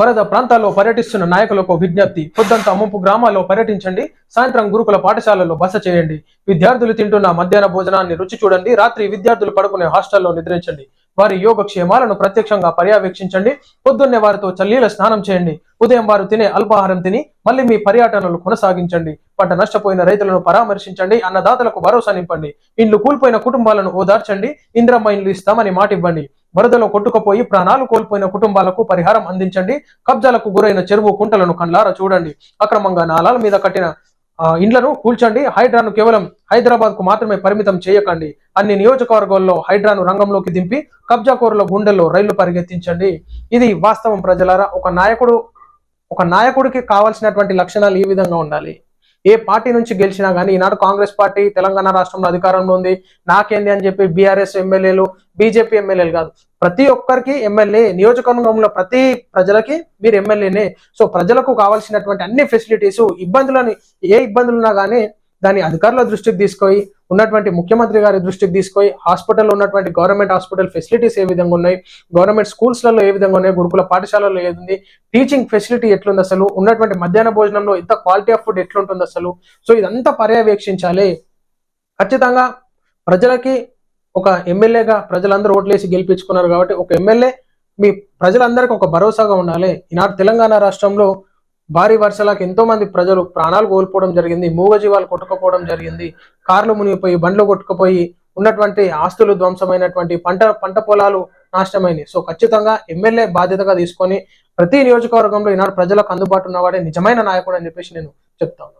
వరద ప్రాంతాల్లో పర్యటిస్తున్న నాయకులకు విజ్ఞప్తి. పొద్దంతా ముంపు గ్రామాల్లో పర్యటించండి. సాయంత్రం గురుకుల పాఠశాలలో బస చేయండి. విద్యార్థులు తింటున్న మధ్యాహ్న భోజనాన్ని రుచి చూడండి. రాత్రి విద్యార్థులు పడుకునే హాస్టల్లో నిద్రించండి. వారి యోగక్షేమాలను ప్రత్యక్షంగా పర్యవేక్షించండి. పొద్దున్నే వారితో చల్లీల స్నానం చేయండి. ఉదయం వారు తినే అల్పాహారం తిని మళ్ళీ మీ పర్యటనలు కొనసాగించండి. పంట నష్టపోయిన రైతులను పరామర్శించండి. అన్నదాతలకు భరోసా నింపండి. ఇండ్లు కూల్పోయిన కుటుంబాలను ఓదార్చండి. ఇంద్రమ్మ ఇండ్లు ఇస్తామని మాటివ్వండి. వరదలో కొట్టుకుపోయి ప్రాణాలు కోల్పోయిన కుటుంబాలకు పరిహారం అందించండి. కబ్జాలకు గురైన చెరువు కుంటలను కండ్లారా చూడండి. అక్రమంగా నాలాల మీద కట్టిన ఇండ్లను కూల్చండి. హైడ్రాను కేవలం హైదరాబాద్కు మాత్రమే పరిమితం చేయకండి. అన్ని నియోజకవర్గాల్లో హైడ్రాను రంగంలోకి దింపి కబ్జాకోరుల గుండెల్లో రైళ్ళు పరిగెత్తించండి. ఇది వాస్తవం ప్రజలారా. ఒక నాయకుడు ఒక నాయకుడికి కావాల్సినటువంటి లక్షణాలు ఈ విధంగా ఉండాలి? ఏ పార్టీ నుంచి గెలిచినా కానీ ఈనాడు కాంగ్రెస్ పార్టీ తెలంగాణ రాష్ట్రంలో అధికారంలో ఉంది. నాకేంది అని చెప్పి బీఆర్ఎస్ ఎమ్మెల్యేలు బీజేపీ ఎమ్మెల్యేలు కాదు. ప్రతి ఒక్కరికి ఎమ్మెల్యే నియోజకవర్గంలో ప్రతి ప్రజలకి మీరు ఎమ్మెల్యేనే. సో ప్రజలకు కావాల్సినటువంటి అన్ని ఫెసిలిటీస్ ఇబ్బందులని ఏ ఇబ్బందులు ఉన్నా కానీ దాన్ని అధికారుల దృష్టికి తీసుకొని ఉన్నటువంటి ముఖ్యమంత్రి గారి దృష్టికి తీసుకొని హాస్పిటల్లో ఉన్నటువంటి గవర్నమెంట్ హాస్పిటల్ ఫెసిలిటీస్ ఏ విధంగా ఉన్నాయి? గవర్నమెంట్ స్కూల్స్లలో ఏ విధంగా ఉన్నాయి? గురుకుల పాఠశాలలో ఏది టీచింగ్ ఫెసిలిటీ ఎట్లుంది అసలు? ఉన్నటువంటి మధ్యాహ్న భోజనంలో ఎంత క్వాలిటీ ఆఫ్ ఫుడ్ ఎట్లుంటుంది అసలు? సో ఇదంతా పర్యవేక్షించాలి. ఖచ్చితంగా ప్రజలకి ఒక ఎమ్మెల్యేగా ప్రజలందరూ ఓట్లేసి గెలిపించుకున్నారు కాబట్టి ఒక ఎమ్మెల్యే మీ ప్రజలందరికీ ఒక భరోసాగా ఉండాలి. ఈనాడు తెలంగాణ రాష్ట్రంలో భారీ వర్షాలకు ఎంతో మంది ప్రజలు ప్రాణాలు కోల్పోవడం జరిగింది మూగజీవాలు కొట్టుకుపోవడం జరిగింది కార్లు మునిగిపోయి బండ్లు కొట్టుకుపోయి ఉన్నటువంటి ఆస్తులు ధ్వంసమైనటువంటి పంట పంట పొలాలు నాశనమైనవి సో ఖచ్చితంగా ఎమ్మెల్యే బాధ్యతగా తీసుకొని ప్రతి నియోజకవర్గంలో ఈనాడు ప్రజలకు అందుబాటు ఉన్నవాడే నిజమైన నాయకుడు అని చెప్పేసి నేను చెప్తాను